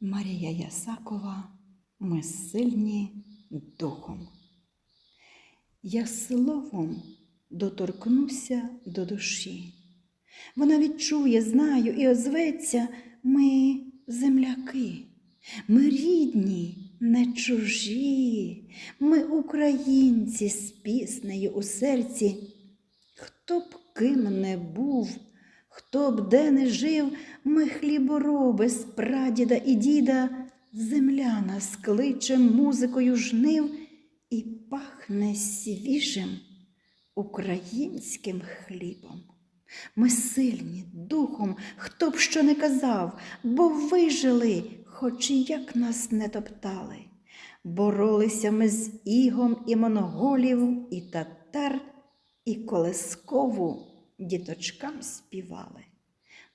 Марія Ясакова, ми сильні духом. Я словом доторкнуся до душі. Вона відчує, знаю і озветься ми земляки, ми рідні, не чужі, ми українці з піснею у серці. Хто б ким не був, хто б де не жив, ми хлібороби з прадіда і діда, земля нас кличе музикою жнив і пахне свіжим українським хлібом. Ми сильні духом, хто б що не казав, бо вижили, хоч як нас не топтали. Боролися ми з ігом і монголів, і татар, і колескову діточкам співали.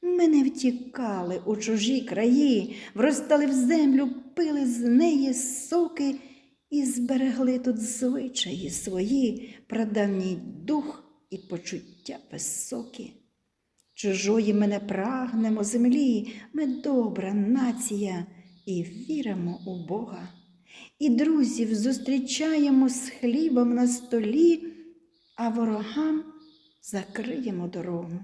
Ми не втікали у чужі краї, вростали в землю, пили з неї соки і зберегли тут звичаї свої, прадавній дух і почуття високі. Чужої ми не прагнемо землі, ми добра нація і віримо у Бога. І друзів зустрічаємо з хлібом на столі, а ворогам закриємо дорогу.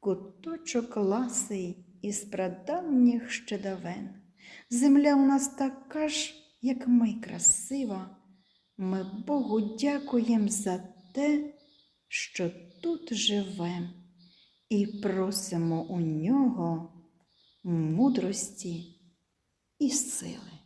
Куточок ласий із прадавніх ще. Земля у нас така ж, як ми, красива. Ми Богу дякуємо за те, що тут живем, і просимо у нього мудрості і сили.